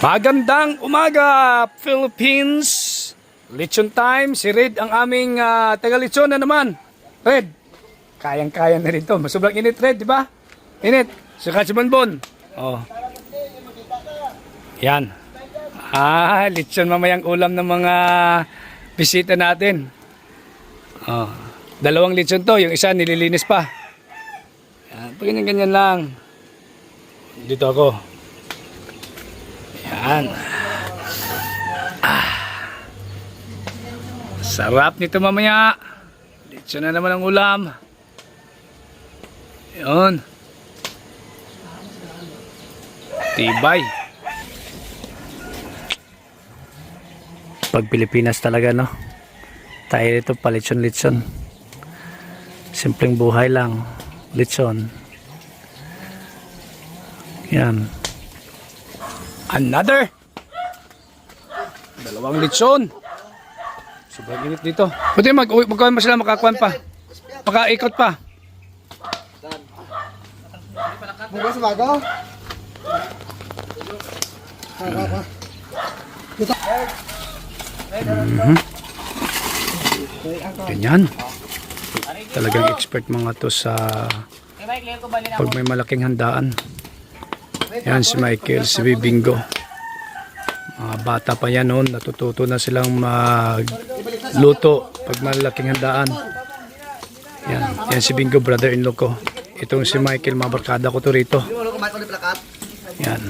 Magandang umaga, Philippines! Lechon time, si Red ang aming uh, taga-lechon na naman. Red, kayang-kaya na rin to. Sobrang init, Red, di ba? Init. Saka si Bonbon. Oh. Yan. Ah, lechon mamayang ulam ng mga bisita natin. Oh. Dalawang lechon to, yung isa nililinis pa. Yan, ganyan-ganyan lang. Dito ako. Yan. Ah. Sarap nito mamaya. Dito na naman ang ulam. Yun. Tibay. Pag Pilipinas talaga, no? Tayo dito palitson-litson. Simpleng buhay lang. Litson. Yan. Another. Dalawang litson. Sobrang init dito. Pwede mag magkawan mo sila makakuan pa. Makaikot pa. Bukas bago. Ganyan. Talagang expert mga to sa pag may malaking handaan. Yan si Michael, si Bingo. Mga bata pa yan noon, natututo na silang magluto pag malaking handaan. Yan, yan si Bingo, brother-in-law ko. Itong si Michael, mga barkada ko to rito. Yan.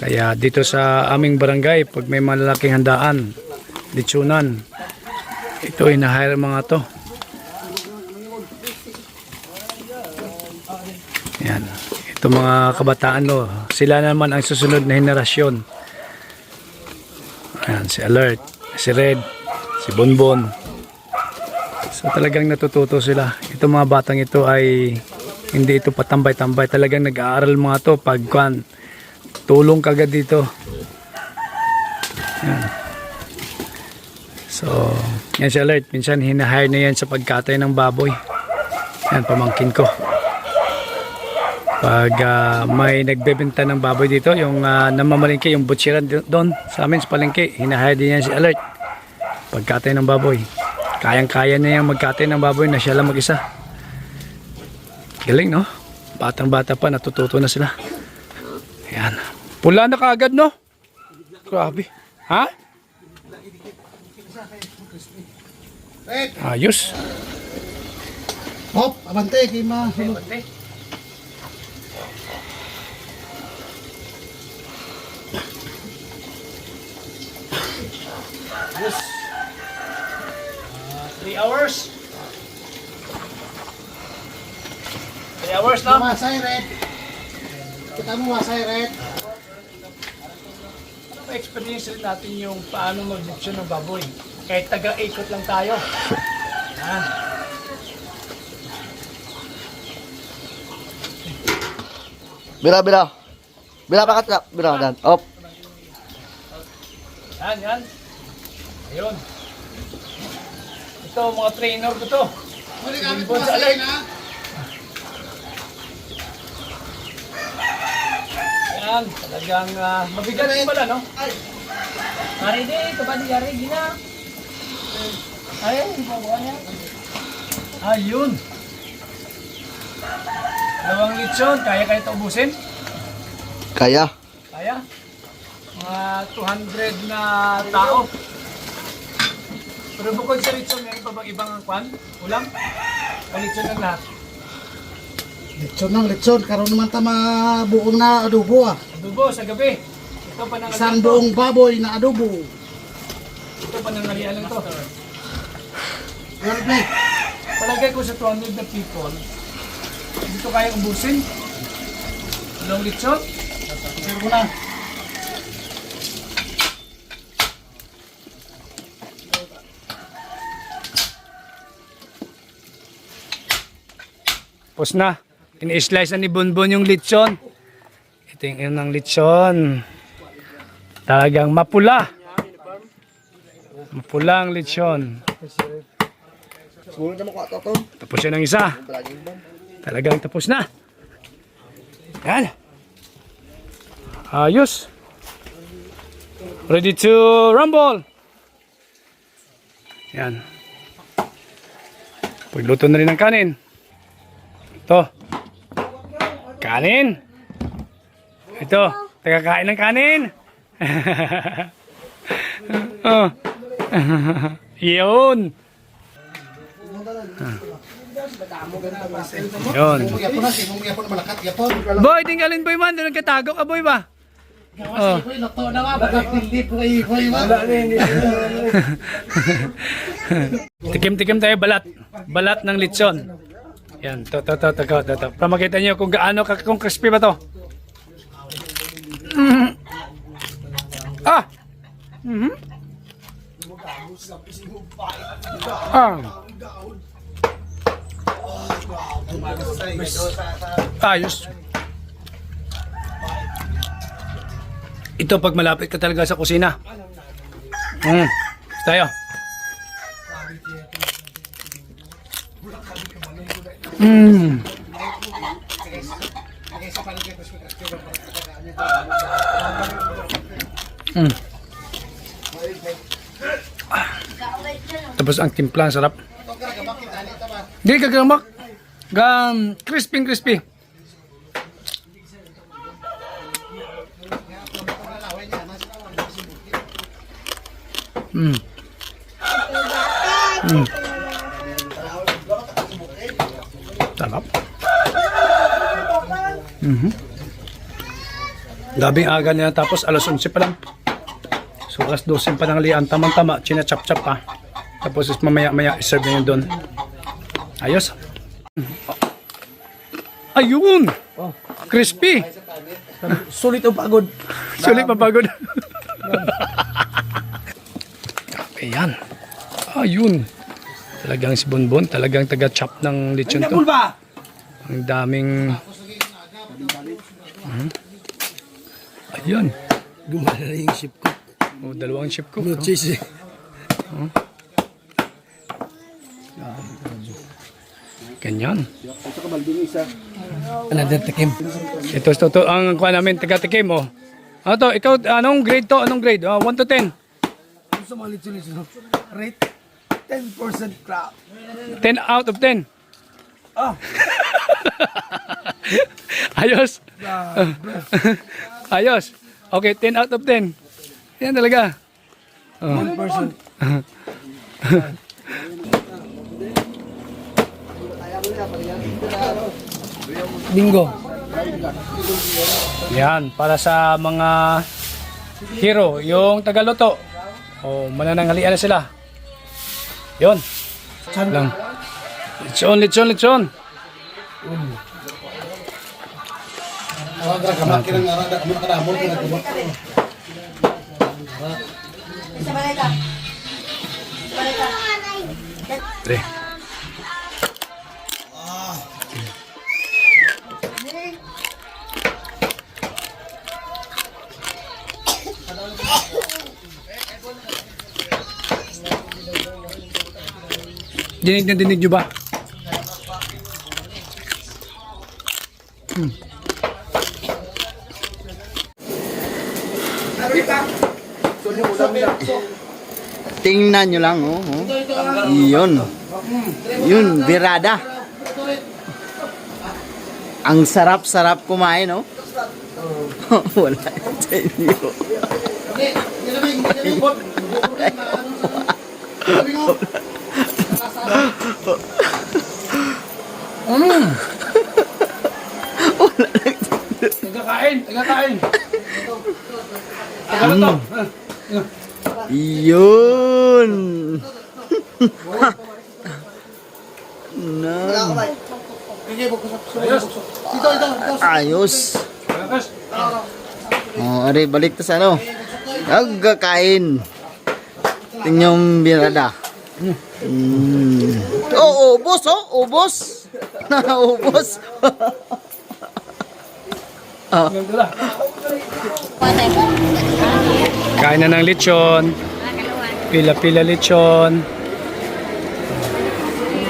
Kaya dito sa aming barangay, pag may malalaking handaan, litsunan, ito inahire mga to. Yan. Ito mga kabataan no, sila naman ang susunod na henerasyon. Ayan, si Alert, si Red, si Bonbon. So talagang natututo sila. Ito mga batang ito ay hindi ito patambay-tambay. Talagang nag-aaral mga to pag kwan, tulong kagad dito. Yan. So, yan si Alert. Minsan hinahire na yan sa pagkatay ng baboy. Yan, pamangkin ko. Pag ah, may nagbebenta ng baboy dito, yung uh, namamalingke, yung butcheran do- doon sa amin sa palengke, hinahire din yan si Alert. Pagkatay ng baboy. Kayang-kaya na yan magkatay ng baboy na siya lang mag-isa. Galing, no? Batang-bata pa, natututo na sila. Yan. Pula na kaagad, no? Grabe. Ha? Ayos. Hop, abante kay ma. Yes. three hours. Three hours na. Masay red. Kita mo masay red. Ano ba experience rin natin yung paano mag-diction ng baboy? Kahit taga-ikot lang tayo. Yan. Bira, bira. Bira pakat ka. Bira, dan. Op. Yan, yan. Ayun. Ito, mga trainer ko to. Muli kami Bonbon sa na. Yan, talagang ah, mabigat din pala, no? Hari deh, kepada hari gina. Ayo, bawahnya. Ayun. Dalawang lechon, kaya kayo ito ubusin? Kaya. Kaya? Mga 200 na tao. Pero bukod sa lechon, meron pa bang ibang kwan? Ulam? O lechon lang lahat? Lechon ng lechon. Karon naman ta mabuong na adobo ah. Adobo sa gabi. Ito pa nang Isang buong baboy na adobo. Ito pa nang lang to. Palagay ko sa 200 na people, dito kaya ubusin. Dalawang lechon? Meron ko na. Tapos na. Ini-slice na ni Bonbon yung lechon. Ito yung yun ng lechon. Talagang mapula. Mapula ang lechon. Tapos yan ang isa. Talagang tapos na. Yan. Ayos. Ready to rumble. Yan. Pagluto na rin ng kanin. Ito. Kanin. Ito. Tagakain ng kanin. oh. Yun. Yun. Boy, tinggalin boy man. Doon nagkatago ka boy ba? Oh. Tikim-tikim tayo balat. Balat ng litson. Yan, to to to to to to. to. Para makita niyo kung gaano ka kung crispy ba to. Mm. Ah. Mhm. Ah. Ayos. Ito pag malapit ka talaga sa kusina. Mm. Tayo. Mm. Mm. Tapos ang timpla, sarap. Hindi ka gamak. Gam, crispy crispy. Mm. Mm. Sarap. Mhm. Gabing aga nila tapos alas 11 pa lang. So alas 12 pa ng lian, tamang-tama, china-chop-chop pa. Tapos is mamaya-maya iserve na yun doon. Ayos. Ayun! Crispy! Sulit ang pagod. Sulit mapagod. Ayan. Ayun. Talagang si Bonbon, talagang taga-chop ng lechon to. ba? Ang daming... Mhm. Ayan. Gumana na yung ship ko. O, dalawang chip ko. No cheese eh. Ganyan. Another tikim. Ito, ito, ito ang kuha namin, taga-tikim, oh. Ano to, ikaw, anong grade to? Anong grade? Oh, 1 to 10. Gusto mo lechon-lechon? Rate 10% crap. 10 out of 10. Ah. Ayos. Ayos. Okay, 10 out of 10. Yan talaga. Oh. 1%. Bingo. Yan, para sa mga hero, yung tagaluto. O, mananangalian na sila. Yon. Lang. Lechon, lechon, lechon. Gamak Dinig na dinig nyo ba? Tingnan nyo lang, oh. oh. Yun. Yun, birada. Ang sarap-sarap kumain, oh. Wala sa inyo. Tagakain, tagakain. Yun. na. Ayos. Oh, ari balik ta sa ano. Nagkakain. Tingnan yung birada. Mm. Oh, ubos oh, ubos. ubos. Kain na ng lechon. Pila-pila lechon.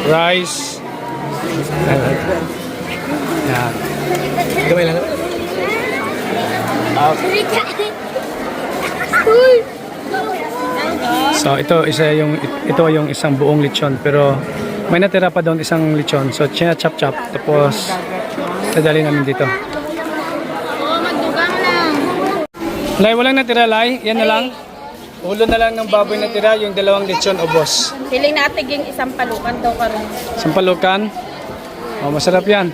Rice. Yan. Gamay lang. So ito isa yung ito yung isang buong lechon pero may natira pa doon isang lechon. So china chop chop tapos dadali namin dito. Lay, walang natira, Lay. Yan na lang. Ulo na lang ng baboy natira, yung dalawang lechon o boss. Piling natin yung isang palukan daw karon. Sampalukan. Oh, masarap yan.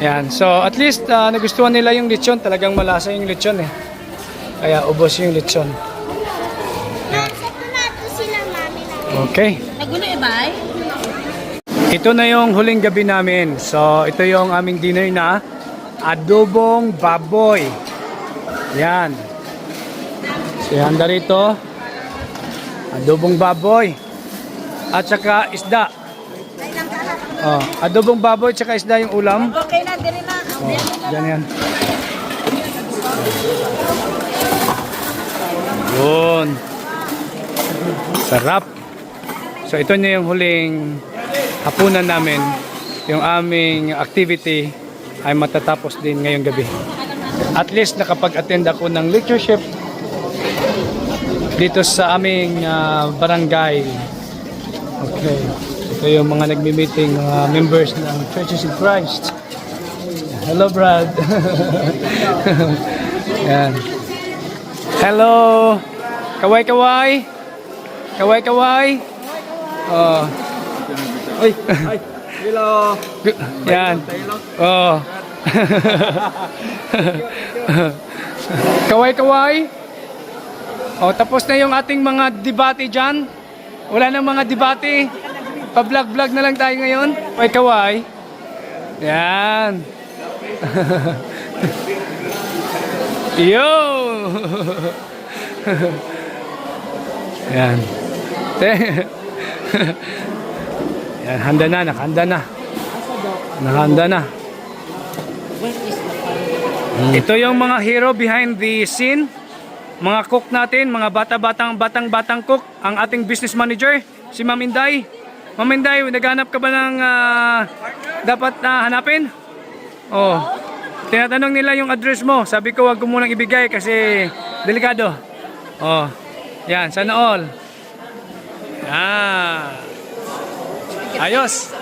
Yan. So, at least ah, nagustuhan nila yung lechon. Talagang malasa yung lechon eh. Kaya ubos yung lechon. Okay. Nagulo eh, bay? Ito na yung huling gabi namin. So, ito yung aming dinner na adobong baboy. Yan. So, handa rito. Adobong baboy. At saka isda. Oh, adobong baboy at saka isda yung ulam. Okay na, diri na. Oh, dyan yan. Yun. Sarap. So ito na yung huling hapunan namin. Yung aming activity ay matatapos din ngayong gabi. At least nakapag-attend ako ng lectureship dito sa aming ah, barangay. Okay. Ito yung mga nagmi-meeting, mga members ng Churches in Christ. Hello, Brad. Yan. Hello. Kaway, kaway. Kaway, kaway. Oh. Uy. Hello. Yan. Oh. kaway, kaway. Oh, tapos na yung ating mga debate dyan. Wala nang mga debate. Pa-vlog-vlog na lang tayo ngayon. Kaway, kaway. Yan. Yo! Yan. Yan, handa na, nakahanda na. Nakahanda na. Ito yung mga hero behind the scene. Mga cook natin, mga bata-batang batang-batang cook, ang ating business manager, si Ma'am Inday. Ma'am Inday, naghanap ka ba ng ah, dapat na hanapin? Oh. Tinatanong nila yung address mo. Sabi ko wag ko munang ibigay kasi delikado. Oh. Yan, sana all. Ah. Ayos.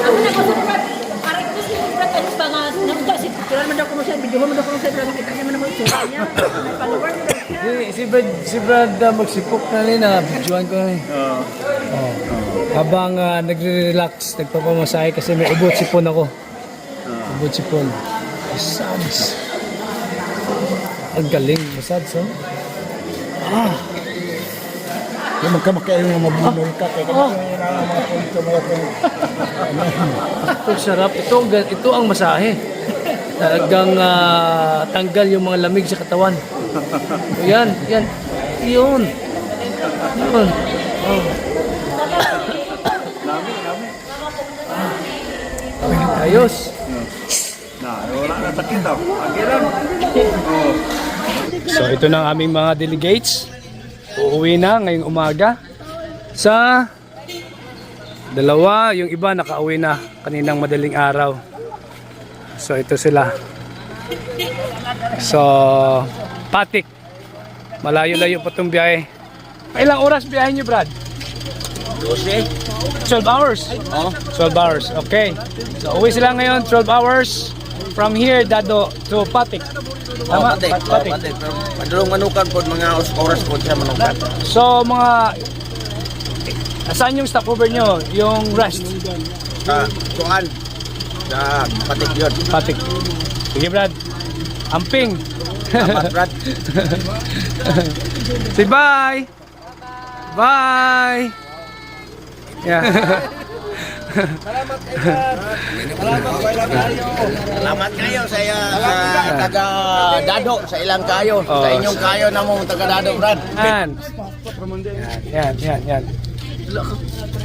Ako na ko sa Aray ko si Brad ano ba nga nagda si Kailan man daw ko video daw ko mo siya nakita niya man mo itsura niya. May followers na siya. Si, si Brad, si Brad uh, magsipok na rin na videoan ko na eh. Oh. Habang uh, nagre-relax, nagpapamasahe kasi may ubot sipon ako. Ubot sipon. Massage. Ang galing, massage oh. Ah. Yung magkamakain yung mabunol ka. Kaya Oh. kaya mga punto mga punto. Ito sarap. Ito, ang ito ang masahe. Talagang ah, tanggal yung mga lamig sa katawan. Yan, yan. Yun. Yun. Oh. Ayos. So ito na ang aming mga delegates. Uuwi na ngayong umaga sa Dalawa, yung iba nakauwi na kaninang madaling araw. So ito sila. So, Patik. Malayo-layo pa itong biyahe. Ilang oras biyahe nyo, Brad? 12. 12 hours? Oo. 12 hours, okay. So, uwi sila ngayon, 12 hours. From here, Dado, to Patik. Tama? Patik. Patik. Padulong manukan po mga oras po siya manukan. So, mga... Saan yung stopover nyo? Yung rest? Ah, tuan. Sa patik yun. Patik. Sige, Brad. Amping. Amat Brad. Say bye. Bye. Yeah. Salamat kayo sa uh, taga Dado sa ilang kayo. Oh. Sa inyong kayo na mo taga Dado Brad. yan. Yan, yan, yan.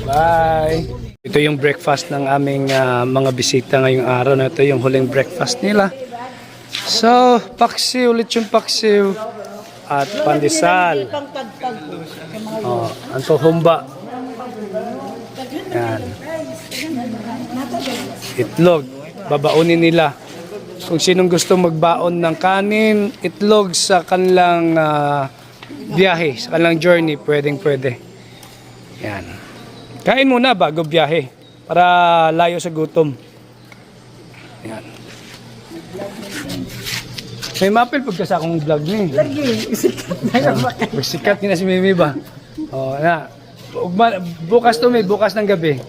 Bye. Ito yung breakfast ng aming ah, mga bisita ngayong araw na ito yung huling breakfast nila. So, paksiw, lechon paksiw at pandesal. Oh, anto humba. Yan. Itlog. babaonin nila. Kung sinong gusto magbaon ng kanin, itlog sa kanilang ah, biyahe, sa kanilang journey, pwedeng pwede. Yan. Kain muna bago biyahe para layo sa gutom. Yan. May mapil pagka sa akong vlog ni. Lagi, sikat na Sikat na si Mimi ba? Oh, na. Bukas to may bukas ng gabi.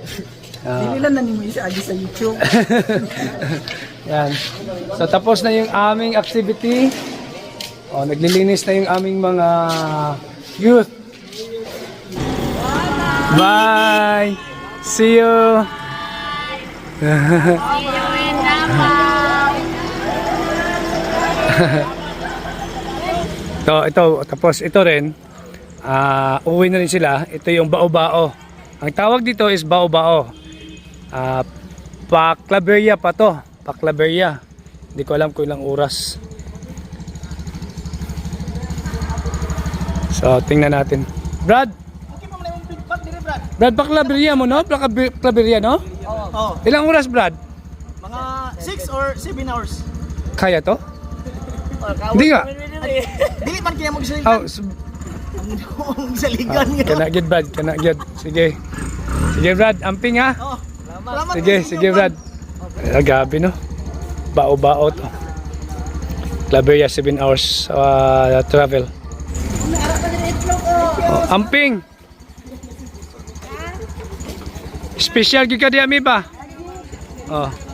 Ah. Ilan na ni mo isa agi sa YouTube. Yan. So tapos na yung aming activity. Oh, naglilinis na yung aming mga youth. Bye. See you. ito, ito, tapos ito rin, ah uwi na rin sila. Ito yung bao-bao. Ang tawag dito is bao-bao. Ah, Paklaberia pa to. Paklaberia. Hindi ko alam kung ilang oras. So, tingnan natin. Brad! Brad, paklaberia mo, no? Paklaberia, no? Oo. Ilang oras, Brad? Mga 6 or 7 hours. Kaya to? Hindi nga. Dili man kaya mo gisa Oh, s- saligan kanagid, Brad. Kanagid. Sige. Sige, Brad. Amping, ha? Oh. Salamat. Sige, sige, Brad. Ah, gabi, no? Bao-bao to. Claveria, 7 hours uh, travel. Oh, amping! Special gyud ka di ami ba? Oh.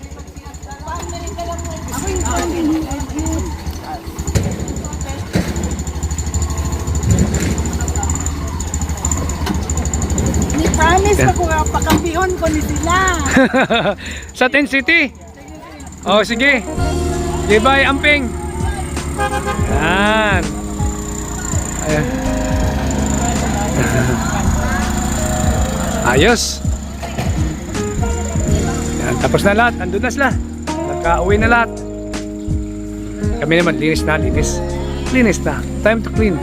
Promise Yeah. ko ni sila. Sa Ten City. Oh, sige. Bye, amping. Yan. Ayan. Ayos. Yan, tapos na lahat. Andun na sila. Nakauwi na lahat. Kami naman, linis na, linis. Linis na. Time to clean.